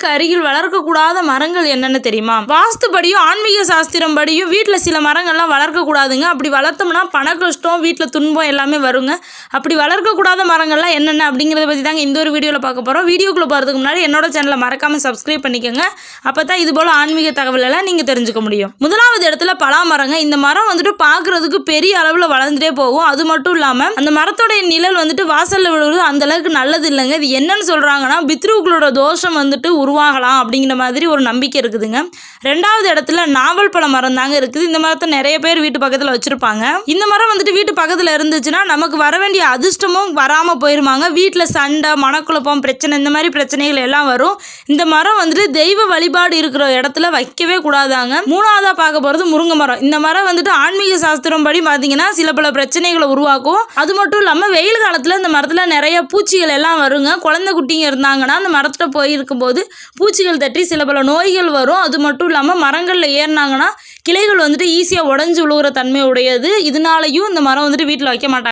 வீட்டுக்கு அருகில் வளர்க்கக்கூடாத மரங்கள் என்னென்னு தெரியுமா? வாஸ்துபடியும் ஆன்மீக சாஸ்திரம் படியும் வீட்டில் சில மரங்கள்லாம் வளர்க்கக்கூடாதுங்க. அப்படி வளர்த்தோம்னா பண கஷ்டம் வீட்டில் துன்பம் எல்லாமே வருங்க. அப்படி வளர்க்கக்கூடாத மரங்கள்லாம் என்னென்ன அப்படிங்கிறத பற்றி தாங்க இந்த ஒரு வீடியோவில் பார்க்க போகிறோம் வீடியோக்குள்ளே போகிறதுக்கு முன்னாடி என்னோட சேனலை மறக்காமல் சப்ஸ்கிரைப் பண்ணிக்கோங்க. அப்போ தான் இது போல் ஆன்மீக தகவலெல்லாம் நீங்கள் தெரிஞ்சுக்க முடியும். முதலாவது இடத்துல பலா மரங்க இந்த மரம் வந்துட்டு பார்க்குறதுக்கு பெரிய அளவில் வளர்ந்துட்டே போகும். அது மட்டும் இல்லாமல் அந்த மரத்தோடைய நிழல் வந்துட்டு வாசலில் விழுவது அந்தளவுக்கு நல்லது இல்லைங்க. இது என்னன்னு சொல்கிறாங்கன்னா பித்ருக்களோட தோஷம் வந்துட்டு உருவாகலாம் அப்படிங்கிற மாதிரி ஒரு நம்பிக்கை இருக்குதுங்க. ரெண்டாவது இடத்துல நாவல் பழ மரம் தாங்க இருக்குது. இந்த மரத்தை நிறைய பேர் வீட்டு பக்கத்தில் வச்சுருப்பாங்க. இந்த மரம் வந்துட்டு வீட்டு பக்கத்தில் இருந்துச்சுன்னா நமக்கு வர வேண்டிய அதிர்ஷ்டமும் வராமல் போயிருமாங்க. வீட்டில் சண்டை மனக்குழப்பம் பிரச்சனை இந்த மாதிரி பிரச்சனைகள் எல்லாம் வரும். இந்த மரம் வந்துட்டு தெய்வ வழிபாடு இருக்கிற இடத்துல வைக்கவே கூடாதாங்க. மூணாவதாக பார்க்க போகிறது முருங்கை மரம். இந்த மரம் வந்துட்டு ஆன்மீக சாஸ்திரம் படி பார்த்தீங்கன்னா சில பல பிரச்சனைகளை உருவாக்கும். அது மட்டும் இல்லாமல் வெயில் காலத்தில் இந்த மரத்தில் நிறைய பூச்சிகள் எல்லாம் வருங்க. குழந்தை குட்டிங்க இருந்தாங்கன்னா அந்த மரத்தில் போயிருக்கும் போது பூச்சிகள் தட்டி சில பல நோய்கள் வரும். அது மட்டும் இல்லாமல் மரங்களில் ஏறினாங்கன்னா கிளைகள் வந்துட்டு ஈஸியாக உடஞ்சி விழுகிற தன்மை உடையது. இதனாலையும் இந்த மரம் வந்துட்டு வீட்டில் வைக்க மாட்டாங்க.